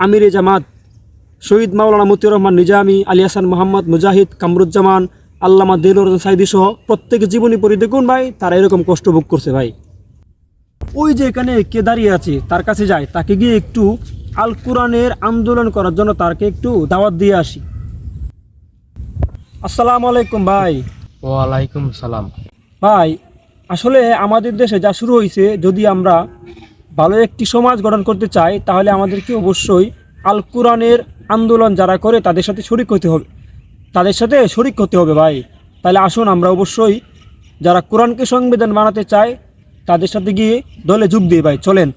আমিরে জামাত শহীদ মাওলানা মতিউর রহমান নিজামি আলী হাসান মোহাম্মদ মুজাহিদ কামরুজ্জামান আল্লামা দিলুর সাইদি সহ প্রত্যেক জীবনী পড়ি দেখুন ভাই তারা এরকম কষ্ট ভোগ করছে ভাই। ওই যে এখানে কে দাঁড়িয়ে আছে তার কাছে যায় তাকে গিয়ে একটু আল কোরআনের আন্দোলন করার জন্য তাকে একটু দাওয়াত দিয়ে আসি। আসসালামু আলাইকুম ভাই। ওয়ালাইকুম সালাম। ভাই আসলে আমাদের দেশে যা শুরু হয়েছে যদি আমরা ভালো একটি সমাজ গঠন করতে চাই তাহলে আমাদেরকে অবশ্যই আল কোরআনের আন্দোলন যারা করে তাদের সাথে শরিক হতে হবে। তাদের সাথে শরিক হতে হবে ভাই। তাহলে আসুন আমরা অবশ্যই যারা কোরআনকে সংবিধান বানাতে চায় তাদের সাথে গিয়ে দলে যোগ দিয়ে ভাই চলেন।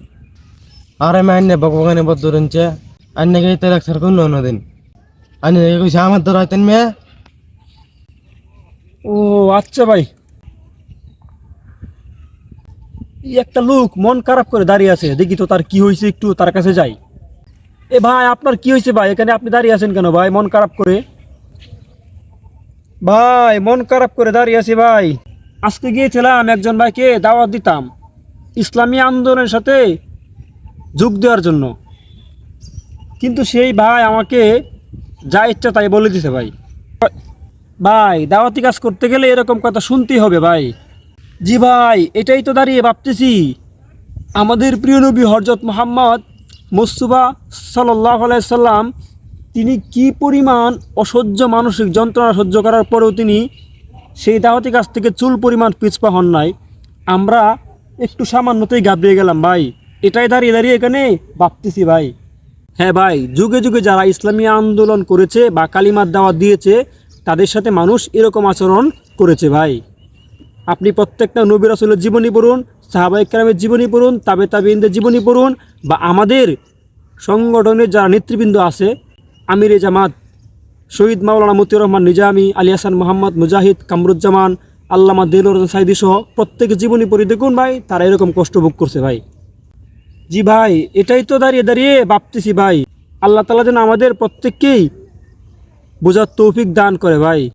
আরে মা আন্নে বকবগানে বদরুনছে আন্নে গে তেল একসার কোন লোন দিন। কইছে আমার দর মেয়ে ও আচ্ছা ভাই। একটা লোক মন খারাপ করে দাঁড়িয়ে আছে, দেখি তো তার কি হয়েছে, একটু তার কাছে যাই। এ ভাই, আপনার কি হয়েছে ভাই? এখানে আপনি দাঁড়িয়ে আছেন কেন ভাই? মন খারাপ করে। ভাই, মন খারাপ করে দাঁড়িয়ে আছি ভাই। আজকে গিয়েছিলাম, একজন ভাইকে দাওয়াত দিতাম ইসলামী আন্দোলনের সাথে যোগ দেওয়ার জন্য। কিন্তু সেই ভাই আমাকে যা ইচ্ছা তাই বলে দিছে ভাই। ভাই, দাওয়াতি কাজ করতে গেলে এরকম কথা শুনতেই হবে ভাই। জি ভাই, এটাই তো দাঁড়িয়ে ভাবতেছি। আমাদের প্রিয় নবী হরজত মোহাম্মদ মুস্তুবা সাল্লাহ সাল্লাম, তিনি কি পরিমাণ অসহ্য মানসিক যন্ত্রণা সহ্য করার পরেও তিনি সেই দাওয়াতি কাছ থেকে চুল পরিমাণ পিছপা হন নাই। আমরা একটু সামান্যতেই গাবড়িয়ে গেলাম ভাই। এটাই দাঁড়িয়ে দাঁড়িয়ে এখানে ভাবতেছি ভাই। হ্যাঁ ভাই, যুগে যুগে যারা ইসলামী আন্দোলন করেছে বা কালিমার দাওয়াত দিয়েছে, তাদের সাথে মানুষ এরকম আচরণ করেছে ভাই। আপনি প্রত্যেকটা নবী রাসুলের জীবনী পড়ুন সাহাবাই কেরামের জীবনী পড়ুন, তাবে তাবিনদের জীবনী পড়ুন, বা আমাদের সংগঠনের যারা নেতৃবৃন্দ আছে, আমিরে জামাত, শহীদ মাওলানা মতিউর রহমান নিজামি, আলী হাসান মোহাম্মদ, মুজাহিদ, কামরুজ্জামান, আল্লামা দিলুর সাইদি সহ প্রত্যেকের জীবনী পড়ি দেখুন ভাই, তারা এরকম কষ্ট ভোগ করছে ভাই। জি ভাই, এটাই তো দাঁড়িয়ে দাঁড়িয়ে ভাবতেছি ভাই। আল্লাহ তালা যেন আমাদের প্রত্যেককেই বোঝার তৌফিক দান করে ভাই।